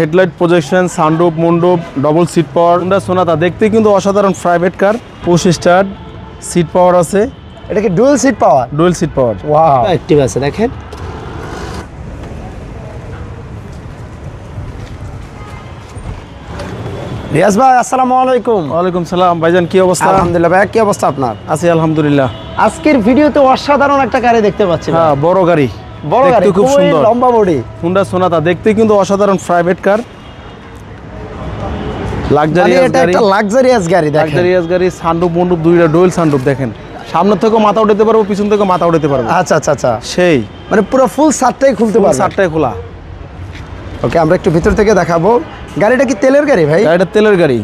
Headlight projection sunroof moonroof double seat power Honda Sonata দেখতে কিন্তু অসাধারণ private car push start seat power আছে। এটা কি dual seat power dual seat power wow active আছে দেখেন। রিয়াজ ভাই আসসালামু আলাইকুম। ওয়ালাইকুম সালাম। ভাইজান কি অবস্থা? আলহামদুলিল্লাহ ভাই কি অবস্থা আপনার? আছি আলহামদুলিল্লাহ। আজকের ভিডিওতে অসাধারণ একটা গাড়ি দেখতে পাচ্ছি। হ্যাঁ বড় গাড়ি। বড় গাড়ি খুব সুন্দর। লম্বা বডি। হুন্ডা সোনাতা দেখতে কিন্তু অসাধারণ প্রাইভেট কার লাক্সারিয়াস গাড়ি। একটা লাক্সারিয়াস গাড়ি দেখেন। লাক্সারিয়াস গাড়ি সানরুপ মন্ডপ দুইটা ডুয়েল সানরুপ দেখেন। সামনে থেকেও মাথা উঠাতে পারব পিছন থেকেও মাথা উঠাতে পারব। আচ্ছা আচ্ছা আচ্ছা। সেই। মানে পুরো ফুল সাতটাই খুলতে পারবে সাতটায় খোলা। ওকে আমরা একটু ভিতর থেকে দেখাবো। গাড়িটা কি তেলের গাড়ি ভাই? গাড়িটা তেলের গাড়ি।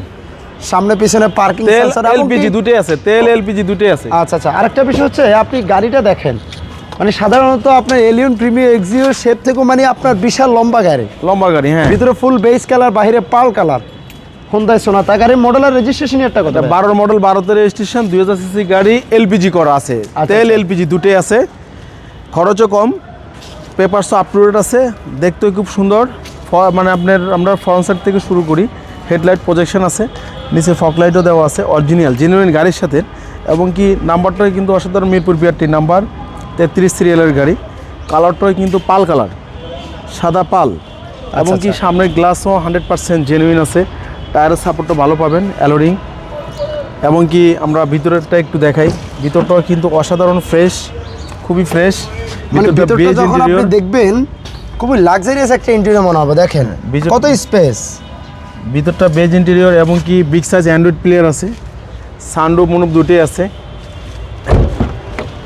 সামনে পিছনে পার্কিং তেল এলপিজি দুটোই আছে তেল এলপিজি দুটোই আছে। আচ্ছা আচ্ছা। আরেকটা বিষয় হচ্ছে আপনি গাড়িটা দেখেন। মানে সাধারণত আপনার এলিয়ন প্রিমিয়ার এক্সিও শেপ থেকেও মানে আপনার বিশাল লম্বা গাড়ি। লম্বা গাড়ি হ্যাঁ। ভিতরে ফুল বেস কালার বাইরে পাল কালার হোন্দাই সোনাতা গাড়ির মডেলের রেজিস্ট্রেশন একটা কথা। বারোর মডেল বারোতে রেজিস্ট্রেশন দুই হাজার সিসি গাড়ি এলপিজি করা আছে। আচ্ছা, তেল আচ্ছা। এলপিজি দুটোই আছে। খরচও কম। পেপারসও আপ টু ডেট আছে। দেখতেও খুব সুন্দর। মানে আপনার আমরা ফ্রন্ট সাইড থেকে শুরু করি। হেডলাইট প্রজেকশন আছে। নিচে ফক লাইটও দেওয়া আছে। অরিজিনাল জেনুইন গাড়ির সাথে। এবং কি নাম্বারটা কিন্তু অসাধারণ মিরপুর বিআরটি নাম্বার তেত্রিশ সিরিয়ালের গাড়ি। কালারটাও কিন্তু পাল কালার সাদা পাল। এবং কি আচ্ছা। সামনের গ্লাসও হান্ড্রেড পার্সেন্ট জেনুইন আছে। টায়ারের সাপোর্টও ভালো পাবেন অ্যালোরিং এবং কি আমরা ভিতরেরটা একটু দেখাই। ভিতরটাও কিন্তু অসাধারণ ফ্রেশ খুবই ফ্রেশ মানে দেখবেন খুবই লাক্সারিয়াস একটা ইন্টেরিয়র মনে হবে দেখেন। কত স্পেস ভিতরটা বেজ ইন্টেরিয়র এবং কি বিগ সাইজ অ্যান্ড্রয়েড প্লেয়ার আছে। সানরুফ মনুপ দুটোই আছে।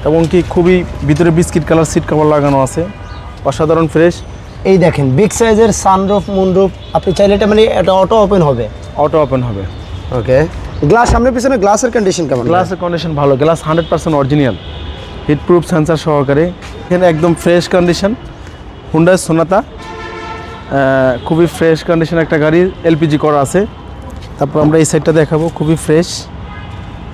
এবং কি খুবই ভিতরে বিস্কিট কালার সিট কভার লাগানো আছে। অসাধারণ ফ্রেশ। এই দেখেন বিগ সাইজের সানরুফ মুনরুফ আপনি চাইলে এটা মানে এটা অটো ওপেন হবে। অটো ওপেন হবে। ওকে গ্লাস সামনে পিছনে গ্লাসের কন্ডিশন কেমন? গ্লাসের কন্ডিশন ভালো। Glass hundred percent original heat proof sensor সহকারে। এখানে একদম ফ্রেশ কন্ডিশন হুন্ডাই সোনাতা খুবই ফ্রেশ কন্ডিশন একটা গাড়ি এলপিজি করা আছে। তারপর আমরা এই সাইডটা দেখাবো। খুবই ফ্রেশ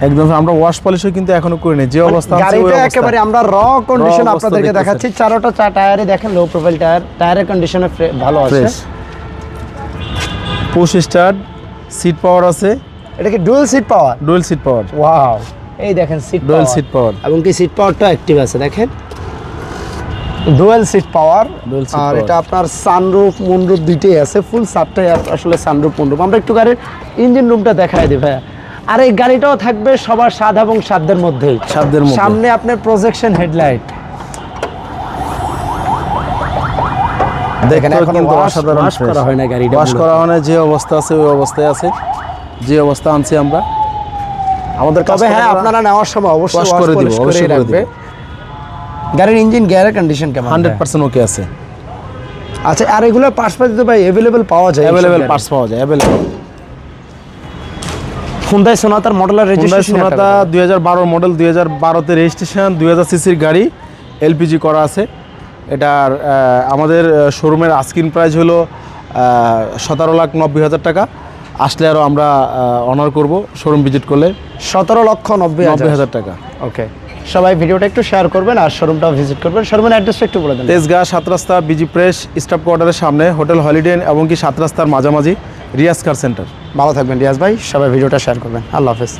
একদম আমরা ওয়াশ পলিশও কিন্তু এখনও করিনি যে অবস্থা আছে গাড়িটা একেবারে আমরা র কন্ডিশন আপনাদেরকে দেখাচ্ছি চারোটা চা টায়ারে দেখেন লো প্রোফাইল টায়ার টায়ারের কন্ডিশনে ভালো আছে। পুশ স্টার্ট সিট পাওয়ার আছে। এটা কি dual seat power dual seat power wow এই দেখেন সিট ডুয়েল সিট পাওয়ার এবং কি সিট পাওয়ারটা অ্যাক্টিভ আছে দেখেন। ডুয়েল সিট পাওয়ার আর এটা আপনার সানরুফ মুনরুফ দুইটাই আছে ফুল সাতটাই আসলে সানরুফ মুনরুফ আমরা একটু গাড়ির ইঞ্জিন রুমটা দেখাই দিই ভাইয়া। আর এই গাড়িটাও থাকবে সবার স্বাদ এবং সাধ্যের মধ্যেই। সাধ্যের মধ্যে। সামনে আপনার প্রজেকশন হেডলাইট দেখেন দেখতেও এখনও কিন্তু wash- অসাধারণ করা হয় না গাড়িটা ওয়াশ করা হয় না যে অবস্থা আছে ওই অবস্থায় আছে। যে অবস্থা আনছি আমরা। আমাদের তবে হ্যাঁ আপনারা নেওয়ার সময় অবশ্যই করে দিব, অবশ্যই রাখবে। গাড়ির ইঞ্জিন কন্ডিশন কেমন? ওকে আছে। আচ্ছা আর এগুলো পার্টস তো ভাই পাওয়া যায় পার্টস পাওয়া যায় হুন্দাই সোনাতার মডেলের হুন্ডাই রেজিস্ট্রেশন সোনাতা দুই হাজার বারো মডেল দুই হাজার বারোতে রেজিস্ট্রেশন দুই হাজার সিসির গাড়ি এলপিজি করা আছে। এটার আমাদের শোরুমের আস্কিন প্রাইস হলো সতেরো লাখ নব্বই হাজার টাকা। আসলে আরও আমরা অনার করব শোরুম ভিজিট করলে। সতেরো লক্ষ নব্বই নব্বই হাজার টাকা। ওকে সবাই ভিডিওটা একটু শেয়ার করবেন আর শোরুমটাও ভিজিট করবেন। শোরুমের অ্যাড্রেসটা একটু বলে দেন। তেজগাঁ সাত রাস্তা বিজি প্রেস স্টাফ কোয়ার্টারের সামনে হোটেল হলিডে এবং কি সাত রাস্তার মাঝামাঝি রিয়াজ কার সেন্টার ভালো থাকবেন রিয়াজ ভাই সবাই ভিডিওটা শেয়ার করবেন। আল্লাহ হাফেজ।